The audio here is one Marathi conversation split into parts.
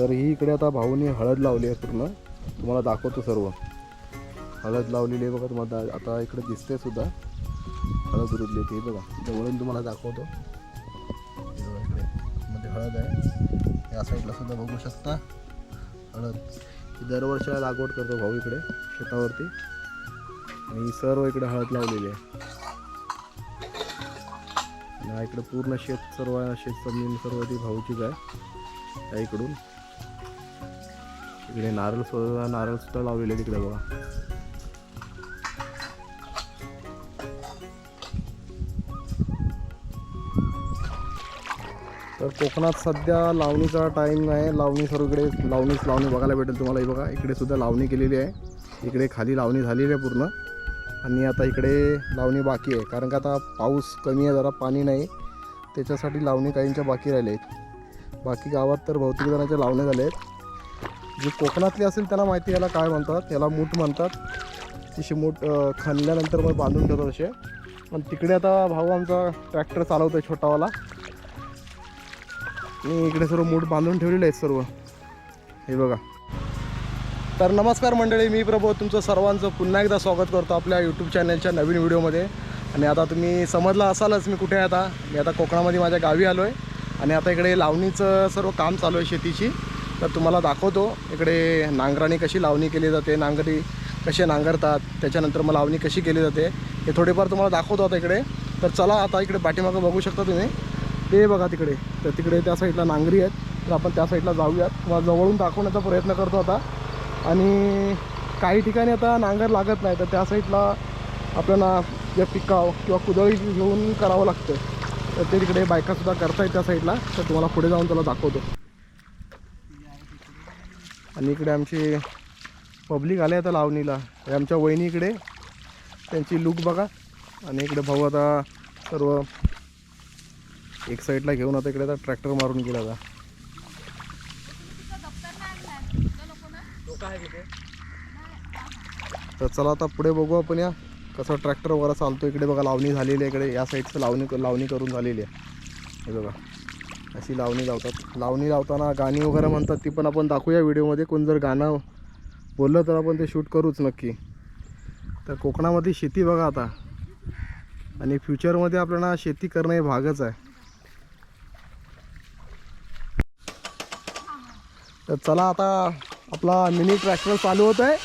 तर ही इकडे आता भाऊनी हळद लावली आहे पूर्ण. तुम्हाला दाखवतो सर्व. हळद लावलेली आहे बघा तुम्हाला दा- आता इकडे दिसते सुद्धा. हळद रुजली ती बघा. जवळून तुम्हाला दाखवतो. इकडे. मध्ये हळद आहे. या साईडला सुद्धा बघू शकता. हळद. दरवर्षी दरवर्षाला लागवड करतो भाऊ इकडे शेतावरती. आणि सर्व इकडे हळद लावलेली आहे. इकडे पूर्ण शेत सर्व शेत जमीन सर्व ती भाऊचीच आहे. त्या इकडून. इकडे नारळ सुद्धा नारळ सुद्धा लावलेले तिकडे बघा. तर कोकणात सध्या लावणीचा टाईम आहे. लावणी सर्वकडे लावणीच लावणी बघायला भेटेल तुम्हाला. हे बघा इकडे सुद्धा लावणी केलेली आहे. इकडे खाली लावणी झालेली आहे पूर्ण. आणि आता इकडे लावणी बाकी आहे. कारण का आता पाऊस कमी आहे जरा पाणी नाही. त्याच्यासाठी लावणी काहींच्या बाकी राहिले आहेत. बाकी गावात तर बहुतेक जणांच्या लावण्या झाल्या आहेत. जे कोकणातले असेल त्याला माहिती याला काय म्हणतात याला मूठ म्हणतात. तिशी मूठ खाल्ल्यानंतर खणल्यानंतर मग बांधून ठेवतो असे. पण तिकडे आता भाऊ आमचा ट्रॅक्टर चालवतो आहे छोटावाला. मी इकडे सर्व मूठ बांधून ठेवलेले आहेत सर्व. हे बघा. तर नमस्कार मंडळी मी प्रभू तुमचं सर्वांचं पुन्हा एकदा स्वागत करतो आपल्या यूट्यूब चॅनलच्या नवीन व्हिडिओमध्ये. आणि आता तुम्ही समजला असालच मी कुठे आहे आता. मी आता कोकणामध्ये माझ्या गावी आलो आहे आणि आता इकडे लावणीचं सर्व काम चालू आहे शेतीची. तर तुम्हाला दाखवतो. इकडे नांगराणी कशी लावणी केली जाते नांगरी कसे नांगरतात त्याच्यानंतर मग लावणी कशी केली जाते हे थोडेफार तुम्हाला दाखवतो आता इकडे. तर चला आता इकडे पाठीमागं बघू शकता तुम्ही. ते बघा तिकडे. तर तिकडे त्या साईडला नांगरी आहेत. तर आपण त्या साईडला जाऊयात. किंवा जवळून दाखवण्याचा प्रयत्न करतो आता. आणि काही ठिकाणी आता नांगर लागत नाही. तर त्या साईडला आपल्याला जे पिकाव किंवा कुदळी घेऊन करावं लागतं. तर ते तिकडे बायकासुद्धा करतायत त्या साईडला. तर तुम्हाला पुढे जाऊन त्याला दाखवतो. आणि इकडे आमची पब्लिक आले आता लावणीला. हे आमच्या वहिनी इकडे. त्यांची लूक बघा. आणि इकडे भाऊ आता सर्व एक साईडला घेऊन आता इकडे आता ट्रॅक्टर मारून गेला आता. तर चला आता पुढे बघू आपण या. कसं ट्रॅक्टर वगैरे चालतो इकडे बघा. लावणी झालेली आहे इकडे. या साईडचं लावणी लावणी करून झालेली आहे. हे बघा. अशी लावणी लावतात. लावणी लावताना गाणी वगैरे म्हणतात ती पण आपण दाखवूया व्हिडिओमध्ये. कोण जर गाणं बोललं तर आपण ते शूट करूच नक्की. तर कोकणामध्ये शेती बघा आता. आणि फ्युचरमध्ये आपल्याला शेती करणं हे भागच आहे. तर चला आता आपला मिनी ट्रॅक्टर चालू होत आहे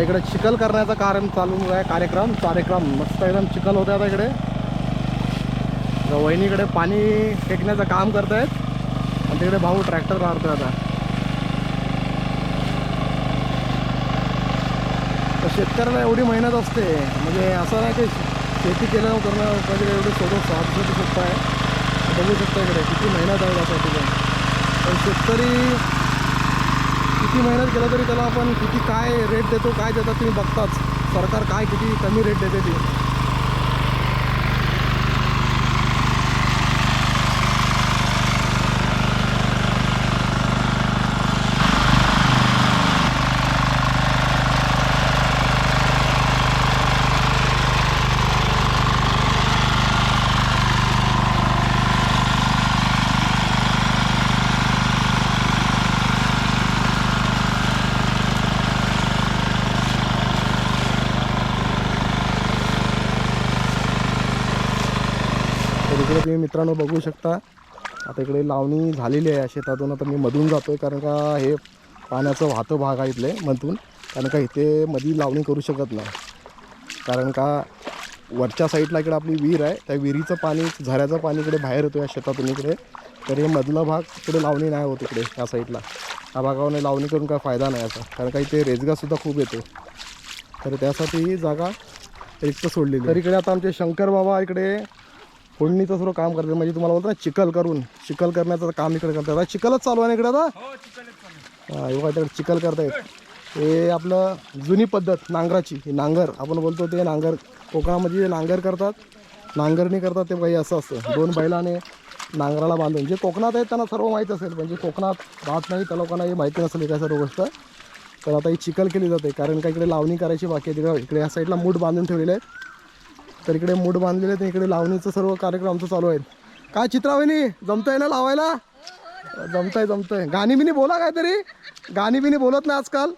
आता इकडे चिखल करण्याचा कार्यक्रम चालू आहे कार्यक्रम कार्यक्रम. मस्त एकदम चिखल होते आता इकडे. वहिनीकडे पाणी फेकण्याचं काम करतायत. आणि तिकडे भाऊ ट्रॅक्टर मारतोय आता. तर शेतकऱ्याला एवढी मेहनत असते. म्हणजे असं नाही की शेती केलं करणं कधी एवढं सोडून स्वाभिसाठी सोपं आहे. बघू शकता इकडे किती मेहनत आहे त्यासाठी पण शेतकरी किती मेहनत केलं तरी त्याला आपण किती काय रेट देतो काय देतात तुम्ही बघताच. सरकार काय किती कमी रेट देते ते. तर इकडे तुम्ही मित्रांनो बघू शकता. आता इकडे लावणी झालेली आहे शेतातून. आता मी मधून जातोय कारण का हे पाण्याचं वाहतं भाग आहे इथले मधून. कारण का इथे मधी लावणी करू शकत नाही. कारण का वरच्या साईडला इकडे आपली विहीर आहे. त्या विहिरीचं पाणी झऱ्याचं पाणी इकडे बाहेर येतो या शेतातून इकडे. तर हे मधला भाग इकडे लावणी नाही होत इकडे या साईडला. या भागावर लावणी करून काय फायदा नाही असा कारण का इथे रेजगासुद्धा खूप येतो. तर त्यासाठी ही जागा एकटं सोडलेली तर इकडे आता आमचे शंकर बाबा इकडे फोडणीचं सर्व काम करतात म्हणजे तुम्हाला बोलतो ना चिखल करून चिखल करण्याचं काम इकडे करतात. आता चिखलच चालू आहे ना इकडे आता? हा हे इकडे चिखल करतायत. हे आपलं जुनी पद्धत नांगराची ही नांगर. आपण बोलतो ते नांगर कोकणामध्ये जे नांगर करतात नांगरणी करतात ते काही असं असतं. दोन बैलाने नांगराला बांधून. जे कोकणात आहेत त्यांना सर्व माहीत असेल. पण जे कोकणात राहत नाही त्या लोकांना हे माहिती नसेल काय सर्व गोष्ट. तर आता ही चिखल केली जाते. कारण का इकडे लावणी करायची बाकी आहे. तिकडे इकडे या साईडला मूठ बांधून ठेवलेले आहेत. तर इकडे मूड बांधलेले आहेत इकडे लावणीचं सर्व कार्यक्रम आमचं चालू आहेत. काय चित्रावणी जमतंय ना लावायला? जमतंय जमतंय. गाणी बिनी बोला काहीतरी. गाणी बिनी बोलत नाही आजकाल.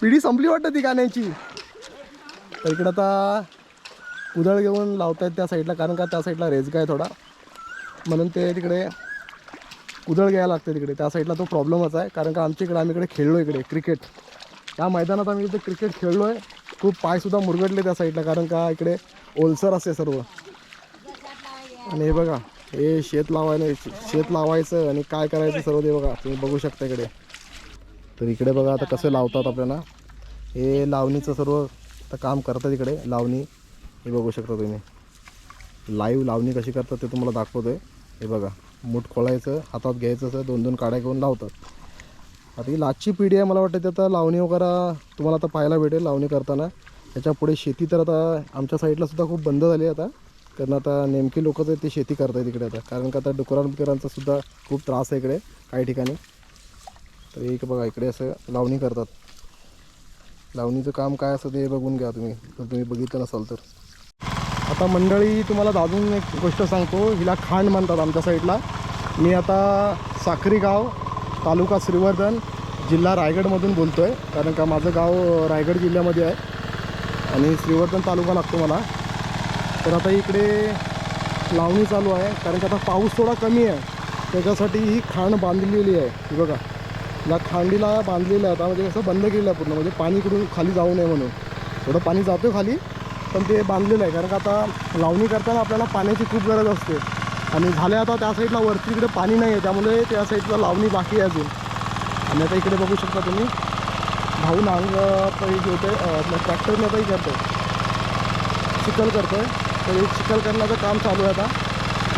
पिढी संपली वाटतं ती गाण्याची. तर इकडं आता उदळ घेऊन लावतायत त्या साईडला कारण का त्या साईडला रेजगा आहे थोडा. म्हणून ते तिकडे उदळ घ्यायला लागते तिकडे. त्या साईडला तो प्रॉब्लेमच आहे कारण का आमच्या इकडे आम्ही इकडे खेळलो इकडे क्रिकेट त्या मैदानात आम्ही इथे क्रिकेट खेळलो आहे खूप पायसुद्धा मुरगडले त्या साईडला कारण का इकडे ओलसर असते सर्व. आणि हे बघा हे शेत लावायला शेत लावायचं आणि काय करायचं सर्व ते बघा तुम्ही बघू शकता इकडे. तर इकडे बघा आता कसं लावतात आपल्याला. हे लावणीचं सर्व आता काम करतात इकडे लावणी. हे बघू शकता तुम्ही. लाईव्ह लावणी कशी करतात ते तुम्हाला दाखवतो आहे हे बघा मूठ खोळायचं हातात घ्यायचं असं दोन दोन काड्या घेऊन लावतात. आता ही लाचची पिढी आहे मला वाटतं ते आता लावणी वगैरे तुम्हाला आता पाहायला भेटेल लावणी करताना. त्याच्या पुढे शेती तर आता आमच्या साईडला सुद्धा खूप बंद झाली आहे आता. कारण आता नेमकी लोक जे ते शेती करतात इकडे आता. कारण का आता डुकरांबिकरांचा सुद्धा खूप त्रास आहे इकडे काही ठिकाणी. तर एक बघा इकडे असं लावणी करतात. लावणीचं काम काय असं ते बघून घ्या तुम्ही. जर तुम्ही बघितलं नसाल तर. आता मंडळी तुम्हाला अजून एक गोष्ट सांगतो. हिला खांड म्हणतात आमच्या साईडला. मी आता साखरी गाव तालुका श्रीवर्धन जिल्हा रायगडमधून बोलतो आहे कारण का माझं गाव रायगड जिल्ह्यामध्ये आहे. आणि श्रीवर्धन तालुका लागतो मला. तर आता इकडे लावणी चालू आहे. कारण की आता पाऊस थोडा कमी आहे. त्याच्यासाठी ही खांड बांधलेली आहे. बघा. या खांडीला बांधलेलं आहे आता म्हणजे कसं बंद केलेलं आहे पूर्ण. म्हणजे पाणी इकडून खाली जाऊ नये म्हणून. थोडं पाणी जातं खाली. पण ते बांधलेलं आहे. कारण का आता लावणी करताना आपल्याला पाण्याची खूप गरज असते. आणि झाले आता त्या साईडला वरती इकडे पाणी नाही आहे त्यामुळे त्या साईडला लावणी बाकी आहे अजून. आणि आता इकडे बघू शकता तुम्ही भाऊ नांग होते ट्रॅक्टरने काही करतो चिखल करतो आहे तर हे चिखल करण्याचं काम चालू आहे आता.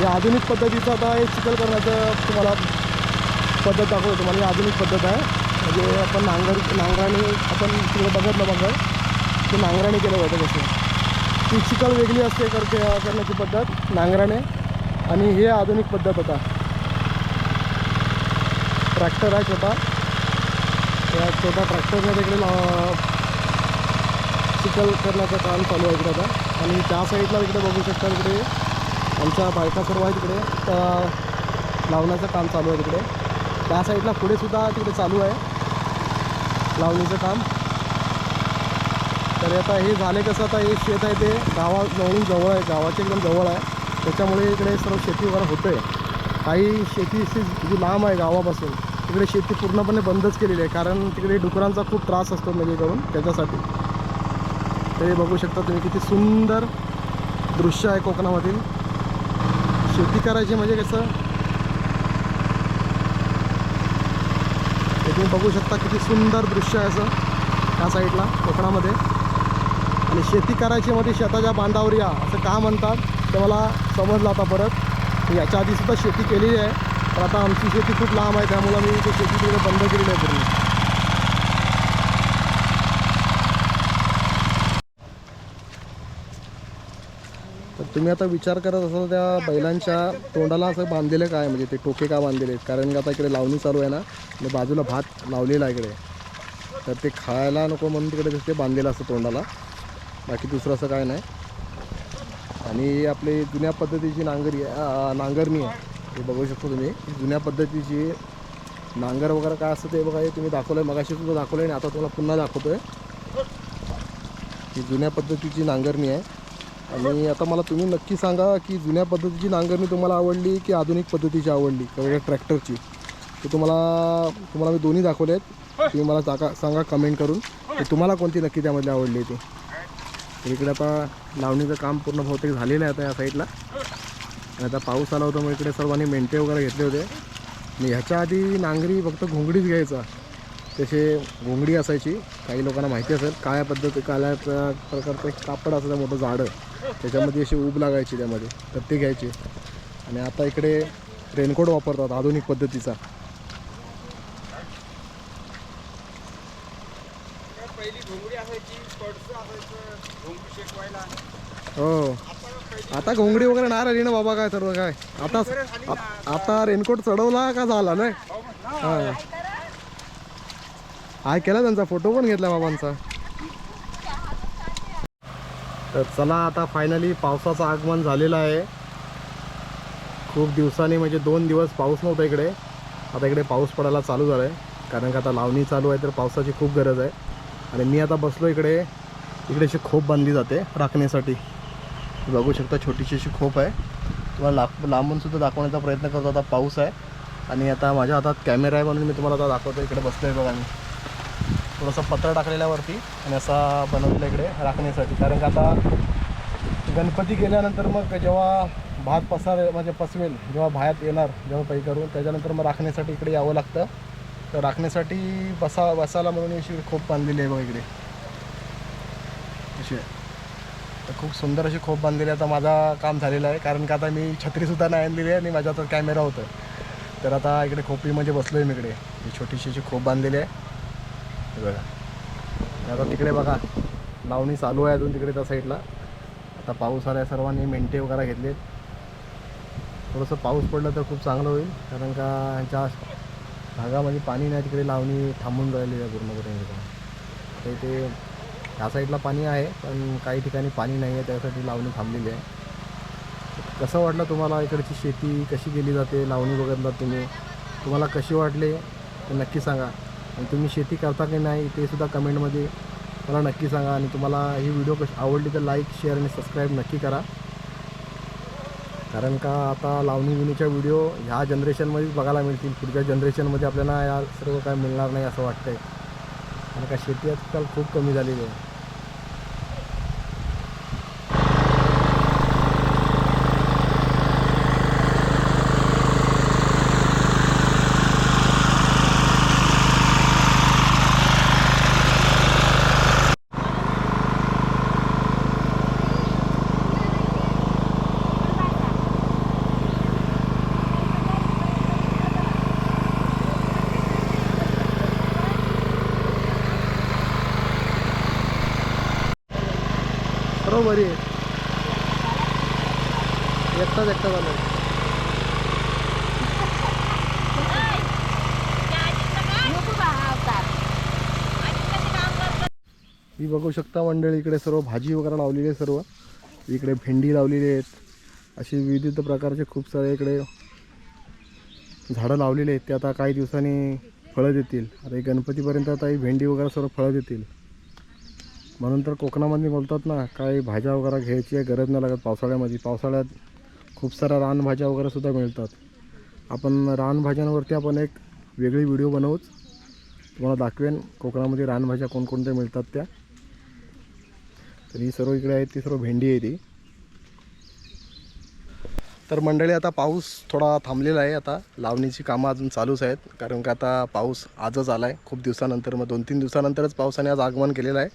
या आधुनिक पद्धतीचं आता हे चिखल करण्याचं तुम्हाला पद्धत दाखवतो. तुम्हाला ही आधुनिक पद्धत आहे. म्हणजे आपण नांगर नांगराने आपण तिकडे बघितलं बघा ते नांगराने केलं जातं कसं ती चिखल वेगळी असते करते करण्याची पद्धत नांगराने. आणि हे आधुनिक पद्धत आता ट्रॅक्टर आहे छोटा. त्या छोटा ट्रॅक्टरने तिकडे चिकल करण्याचं काम चालू आहे इकडे आता. आणि त्या साईडला तिकडे बघू शकता इकडे आमच्या बायका सर्व आहे तिकडे लावण्याचं काम चालू आहे तिकडे. त्या साईडला पुढे सुद्धा तिकडे चालू आहे. लावणीचं काम. तर आता हे झाले कसं आता हे शेत आहे ते गावाजवळून जवळ आहे. गावाच्या एकदम जवळ आहे. त्याच्यामुळे इकडे सर्व शेती वगैरे होतं आहे काही शेती अशी जी लांब आहे गावापासून तिकडे शेती पूर्णपणे बंदच केलेली आहे. कारण तिकडे डुकरांचा खूप त्रास असतो म्हणजे करून त्याच्यासाठी. ते बघू शकता तुम्ही किती सुंदर दृश्य आहे कोकणामधील. शेती करायची म्हणजे कसं? हे तुम्ही बघू शकता किती सुंदर दृश्य आहे असं त्या साईडला कोकणामध्ये. आणि शेती करायची मध्ये शेताच्या बांधावर या असं का म्हणतात? तर मला समजलं आता परत. याच्या आधीसुद्धा शेती केलेली आहे. पण आता आमची शेती खूप लांब आहे त्यामुळं मी ते शेती तिकडे बंद केलेली आहे पूर्ण. तर तुम्ही आता विचार करत असाल त्या बैलांच्या तोंडाला असं बांधलेलं काय? म्हणजे ते टोके का बांधलेले आहेत? कारण की आता इकडे लावणी चालू आहे ना आणि बाजूला भात लावलेला आहे इकडे. तर ते खायला नको म्हणून तिकडे ते बांधलेलं असतं तोंडाला. बाकी दुसरं असं काय नाही. आणि आपली जुन्या पद्धतीची नांगरी आहे नांगरणी आहे. हे बघू शकतो तुम्ही. जुन्या पद्धतीची नांगर वगैरे काय असतं ते बघा हे तुम्ही दाखवलं आहे मगाशी सुद्धा दाखवलं आहे आणि आता तुम्हाला पुन्हा दाखवतो आहे ही जुन्या पद्धतीची नांगरणी आहे. आणि आता मला तुम्ही नक्की सांगा की जुन्या पद्धतीची नांगरणी तुम्हाला आवडली की आधुनिक पद्धतीची आवडली? किंवा ट्रॅक्टरची. तर तुम्हाला तुम्हाला मी दोन्ही दाखवले आहेत तुम्ही मला सांगा सांगा कमेंट करून. तुम्हाला कोणती नक्की त्यामधली आवडली ती इकडे आता लावणीचं काम पूर्ण बहुतेक झालेलं आहे आता या साईडला. आणि आता पाऊस आला होता मग इकडे सर्वांनी मेंटे वगैरे घेतले होते. आणि ह्याच्या आधी नांगरी फक्त घोंगडीच घ्यायचा. तसे घोंगडी असायची काही लोकांना माहिती असेल काळ्या पद्धती काळ्या प्रकारचं एक कापड असायचं मोठं झाडं. त्याच्यामध्ये अशी ऊब लागायची त्यामध्ये तर ते घ्यायची. आणि आता इकडे रेनकोट वापरतात आधुनिक पद्धतीचा पहिली घोंगडी असायची पडसं असायचं घोंगडी शेकवायला हो. आता घोंगडी वगैरे नाही राहिली ना बाबा काय सर्व काय. आता आता रेनकोट चढवला का झाला नाही? हा. हाय केला त्यांचा फोटो पण घेतला बाबांचा. तर चला आता फायनली पावसाचं आगमन झालेलं आहे. खूप दिवसांनी म्हणजे दोन दिवस पाऊस नव्हता इकडे. आता इकडे पाऊस पडायला चालू झाला आहे कारण का आता लावणी चालू आहे तर पावसाची खूप गरज आहे. आणि मी आता बसलो इकडे. इकडे अशी खोप बांधली जाते राखण्यासाठी. बघू शकता छोटीशी अशी खोप आहे. तुम्हाला लाग लांबूनसुद्धा दाखवण्याचा प्रयत्न करतो. आता पाऊस आहे. आणि आता माझ्या हातात कॅमेरा आहे म्हणून मी तुम्हाला आता दाखवतो इकडे बसतो आहे बघा मी. थोडंसं पत्र टाकलेल्यावरती आणि असा बनवलेला इकडे राखण्यासाठी. कारण का आता गणपती गेल्यानंतर मग जेव्हा भात पसार म्हणजे पसवेल जेव्हा भात येणार जेव्हा पै करून त्याच्यानंतर मग राखण्यासाठी इकडे यावं लागतं. तर राखण्यासाठी बसा बसायला म्हणून अशी खूप बांधलेली आहे बघा इकडे. अशी. आहे. तर खूप सुंदर अशी खोप बांधलेली आहे आता माझा काम झालेलं आहे. कारण का आता मी छत्रीसुद्धा नाही आणलेली आहे आणि माझ्या आता कॅमेरा होतं तर आता इकडे खोपीमध्ये म्हणजे बसलो आहे मी इकडे. ही छोटीशी अशी खोप बांधलेली आहे. बघा. आता तिकडे बघा. लावणी चालू आहे अजून तिकडे त्या साईडला. आता पाऊस आला आहे सर्वांनी मेंटे वगैरे घेतलेत थोडंसं पाऊस पडलं तर खूप चांगलं होईल. कारण का ह्याच्या भागामध्ये पाणी नाही तिकडे लावणी थांबून राहिली आहे पूर्णपणे. तर ते ह्या साईडला पाणी आहे पण काही ठिकाणी पाणी नाही आहे त्यासाठी लावणी थांबलेली आहे. कसं वाटलं तुम्हाला इकडची शेती कशी केली जाते लावणी बघितलात तुम्ही? तुम्हाला कशी वाटले? ते नक्की सांगा. आणि तुम्ही शेती करता की नाही ते सुद्धा कमेंटमध्ये मला नक्की सांगा. आणि तुम्हाला ही व्हिडिओ कशी आवडली तर लाईक शेअर आणि सबस्क्राईब नक्की करा. कारण का आता लावणी विणीच्या व्हिडिओ ह्या जनरेशनमध्येच बघायला मिळतील. पुढच्या जनरेशनमध्ये आपल्याला या सर्व काय मिळणार नाही असं वाटतं आहे कारण का शेती आजकाल खूप कमी झालेली आहे सर्व बरी आहे एकटाच एकटा झालं ही बघू शकता मंडळी इकडे सर्व भाजी वगैरे लावलेली आहे सर्व. इकडे भेंडी लावलेली आहेत. अशी विविध प्रकारचे खूप सारे इकडे झाडं लावलेली आहेत. ते आता काही दिवसांनी फळं देतील. आता गणपतीपर्यंत आता ही भेंडी वगैरे सर्व फळं देतील. म्हणून तर कोकणामध्ये बोलतात ना काही भाज्या वगैरे घ्यायची गरज नाही लागत पावसाळ्यामध्ये. पावसाळ्यात खूप साऱ्या रानभाज्या वगैरे सुद्धा मिळतात. आपण रानभाज्यांवरती आपण एक वेगळी व्हिडिओ बनवूच तुम्हाला दाखवेन कोकणामध्ये रानभाज्या कोणकोणत्या मिळतात त्या. तर ही सर्व इकडे आहे ती सर्व भेंडी आहे ती. तर मंडळी आता पाऊस थोडा थांबलेला आहे. आता लावणीची कामं अजून चालूच आहेत. कारण का आता पाऊस आजच आला आहे खूप दिवसानंतर मग दोन तीन दिवसानंतरच पावसाने आज आगमन केलेलं आहे.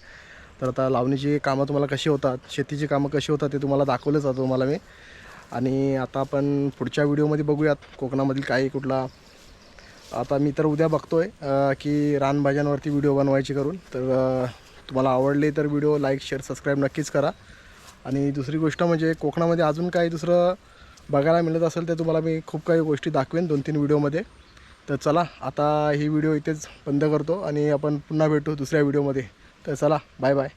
तर आता लावणीची कामं तुम्हाला कशी होतात शेतीची कामं कशी होतात ते तुम्हाला दाखवलंच जातं तुम्हाला मी. आणि आता आपण पुढच्या व्हिडिओमध्ये बघूयात कोकणामधील काही कुठला. आता मी तर उद्या बघतो आहे की रानभाज्यांवरती व्हिडिओ बनवायची करून. तर तुम्हाला आवडले तर व्हिडिओ लाईक शेअर सबस्क्राईब नक्कीच करा. आणि दुसरी गोष्ट म्हणजे कोकणामध्ये अजून काही दुसरं बघायला मिळत असेल तर तुम्हाला मी खूप काही गोष्टी दाखवेन दोन तीन व्हिडिओमध्ये तर चला आता ही व्हिडिओ इथेच बंद करतो आणि आपण पुन्हा भेटू दुसऱ्या व्हिडिओमध्ये तर चला बाय बाय